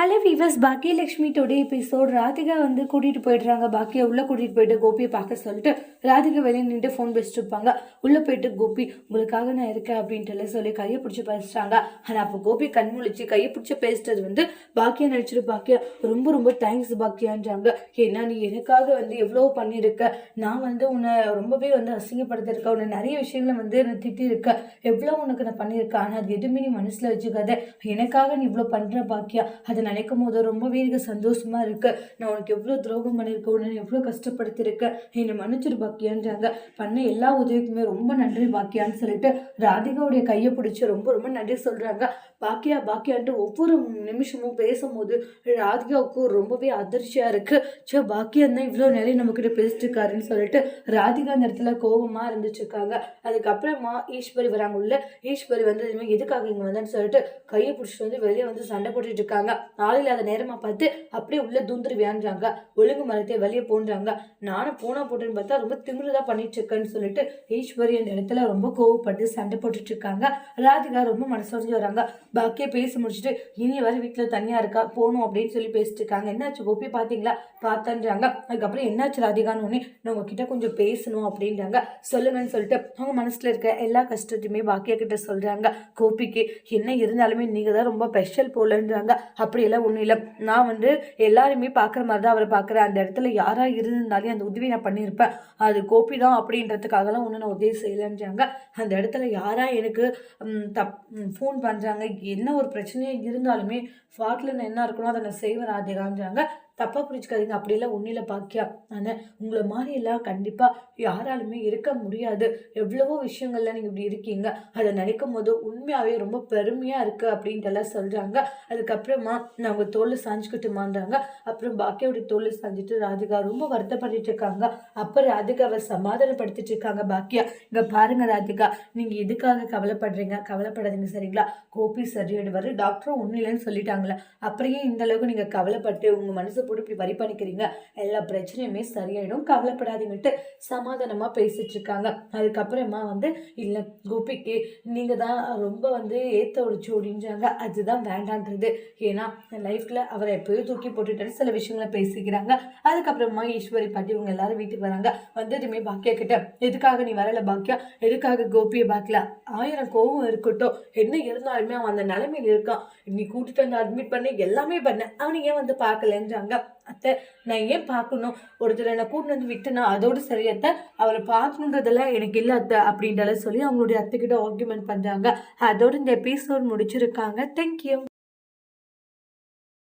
Hello viewers Bakiyalakshmi today episode Radhika வந்து கூட்டிகிட்டு போயிடுறாங்க. பாக்கியா உள்ளே கூட்டிகிட்டு போயிட்டு கோபியை பார்க்க சொல்லிட்டு ராதிகா வெளியே நின்று ஃபோன் பேசிட்டு இருப்பாங்க உள்ளே போயிட்டு கோபி உங்களுக்காக நான் இருக்கேன் அப்படின்ட்டு எல்லாம் சொல்லி கையை பிடிச்சி பேசுகிறாங்க ஆனால் அப்போ கோபி கண் முழிச்சு கையை பிடிச்சி பேசிட்டது வந்து பாக்கியா நினச்சிட்டு பாக்கியா ரொம்ப ரொம்ப தேங்க்ஸ் பாக்கியான்றாங்க. ஏன்னா நீ எனக்காக வந்து எவ்வளோ பண்ணியிருக்க. நான் வந்து உன்னை ரொம்பவே வந்து அசிங்கப்படுத்திருக்கேன் உன்னை நிறைய விஷயங்களை வந்து நான் திட்டிருக்க எவ்வளோ உனக்கு நான் பண்ணியிருக்கேன். ஆனால் அது எதுவுமே நீ மனசில் வச்சுக்காத. எனக்காக நீ இவ்வளோ பண்ணுற பாக்கியா. அதை நினைக்கும் போது ரொம்பவே எனக்கு சந்தோஷமாக இருக்குது நான் உனக்கு எவ்வளோ துரோகம் பண்ணியிருக்கேன் உன்னை எவ்வளோ கஷ்டப்படுத்தியிருக்கேன் என்னை மன்னிச்சிரு பாக்கியான்றாங்க. பண்ண எல்லா உதவிக்குமே ரொம்ப நன்றி பாக்கியான்னு சொல்லிட்டு ராதிகாவுடைய கையை பிடிச்சி ரொம்ப ரொம்ப நன்றி சொல்கிறாங்க பாக்கியா பாக்கியான்ட்டு ஒவ்வொரு நிமிஷமும் பேசும்போது ராதிகாவுக்கு ரொம்பவே அதிர்ச்சியாக இருக்குது சே பாக்கியன் தான் இவ்வளோ நேரம் நம்மக்கிட்ட பேசிட்டு இருக்காருன்னு சொல்லிட்டு ராதிகா அந்த இடத்துல கோபமாக இருந்துச்சுருக்காங்க அதுக்கப்புறமா ஈஸ்வரி வராங்க உள்ள. ஈஸ்வரி வந்து இது மாதிரி எதுக்காக இங்கே வந்தேன்னு சொல்லிட்டு கையை பிடிச்சிட்டு வந்து வெளியே வந்து சண்டை போட்டுட்டு இருக்காங்க. ஆள் இல்லாத நேரமாக பார்த்து அப்படியே உள்ளே தூந்துருவியான்றாங்க ஒழுங்கு மரத்தை வெளியே போன்றாங்க. நானும் போனா போட்டுன்னு பார்த்தா ரொம்ப திமிருதா பண்ணிட்டு இருக்கேன்னு சொல்லிட்டு ஈஸ்வரி அந்த இடத்துல ரொம்ப கோவப்பட்டு சண்டை போட்டுட்டு இருக்காங்க ராதிகா ரொம்ப மனசு வராங்க. பாக்கிய பேசி முடிச்சுட்டு இனி வர வீட்டில் தனியாக இருக்கா? போகணும் அப்படின்னு சொல்லி பேசிட்டு இருக்காங்க என்னாச்சு கோபி? பார்த்தீங்களா பார்த்தன்றாங்க. அதுக்கப்புறம் என்னாச்சு ராதிகான்னு உடனே நான் உங்ககிட்ட கொஞ்சம் பேசணும் அப்படின்றாங்க. சொல்லுங்கன்னு சொல்லிட்டு அவங்க மனசில் இருக்க எல்லா கஷ்டத்தையுமே பாக்கியா கிட்ட சொல்கிறாங்க கோபிக்கு என்ன இருந்தாலுமே நீங்கள் தான் ரொம்ப ஸ்பெஷல் போலன்றாங்க. இல்லை ஒன்றும் இல்லை. நான் வந்து எல்லாருமே பார்க்குற மாதிரி தான் அவரை பார்க்குறேன். அந்த இடத்துல யாராக இருந்திருந்தாலே அந்த உதவி நான் பண்ணியிருப்பேன். அது கோபி தான் அப்படின்றதுக்காகலாம் ஒன்றும் நான் உதவி செய்யலைன்றாங்க. அந்த இடத்துல யாராக எனக்கு தப் ஃபோன் பண்ணுறாங்க என்ன ஒரு பிரச்சனையாக இருந்தாலுமே ஸ்பாட்டில் நான் என்ன இருக்கணும் அதை நான் செய்வேன் ராதிகான்றாங்க. தப்பாக புரிஞ்சுக்காதீங்க. அப்படியெல்லாம் ஒன்றில் பாக்கியா? ஆனால் உங்களை மாதிரி எல்லாம் கண்டிப்பாக யாராலுமே இருக்க முடியாது. எவ்வளவோ விஷயங்கள்ல நீங்கள் இப்படி இருக்கீங்க. அதை நினைக்கும் போது உண்மையாகவே ரொம்ப பெருமையாக இருக்குது அப்படின்ட்டு எல்லாம் சொல்கிறாங்க அதுக்கப்புறமா நான் உங்கள் தோல் சாஞ்சுக்கிட்டுமான்றாங்க. அப்புறம் பாக்கியாவுடைய தோல் சாஞ்சிட்டு ராதிகா ரொம்ப வருத்தப்பட்டுட்டு இருக்காங்க. அப்போ ராதிகாவை சமாதானப்படுத்திட்டு இருக்காங்க பாக்கியா. இங்கே பாருங்கள் ராதிகா நீங்கள் எதுக்காக கவலைப்படுறீங்க? கவலைப்படாதீங்க சரிங்களா? கோபி சரியாயிடுவார். டாக்டரும் ஒன்றும் இல்லைன்னு சொல்லிட்டாங்களே அப்படியே இந்த அளவுக்கு நீங்கள் கவலைப்பட்டு உங்கள் மனசு போட்டு இப்படி வரி பண்ணிக்கிறீங்க? எல்லா பிரச்சனையுமே சரியாயிடும். கவலைப்படாதீங்கன்ட்டு சமாதானமாக பேசிட்டு இருக்காங்க அதுக்கப்புறமா வந்து இல்லை கோபிக்கு நீங்கள் தான் ரொம்ப வந்து ஏற்ற ஒரு ஒடிஞ்சாங்க அதுதான் வேண்டான்றது. ஏன்னா லைஃப்பில் அவரை எப்போயும் தூக்கி போட்டுட்டு சில விஷயங்களை பேசிக்கிறாங்க. அதுக்கப்புறமா ஈஸ்வரி பாட்டி இவங்க எல்லாரும் வீட்டுக்கு வராங்க. வந்ததுமே பாக்கியா கிட்ட எதுக்காக நீ வரல பாக்கியா? எதுக்காக கோபியை பார்க்கல ஆயிரம் கோபம் இருக்கட்டும். என்ன இருந்தாலுமே அவன் அந்த நிலைமையில் இருக்கான். நீ கூட்டிட்டு வந்து அட்மிட் பண்ணி. எல்லாமே பண்ண. அவனை ஏன் வந்து பார்க்கலன்றாங்க அத்தை நான் ஏன் பார்க்கணும்? ஒருத்தர் என்னை கூட்டிட்டு வந்து விட்டுனா அதோடு சரியத்த அவரை பார்க்கணுன்றதெல்லாம் எனக்கு இல்லை அத்தை அப்படின்றத சொல்லி அவங்களுடைய அத்தைக்கிட்ட ஆர்குமெண்ட் பண்ணுறாங்க அதோடு இந்த எபிசோட் முடிச்சிருக்காங்க. தேங்க்யூ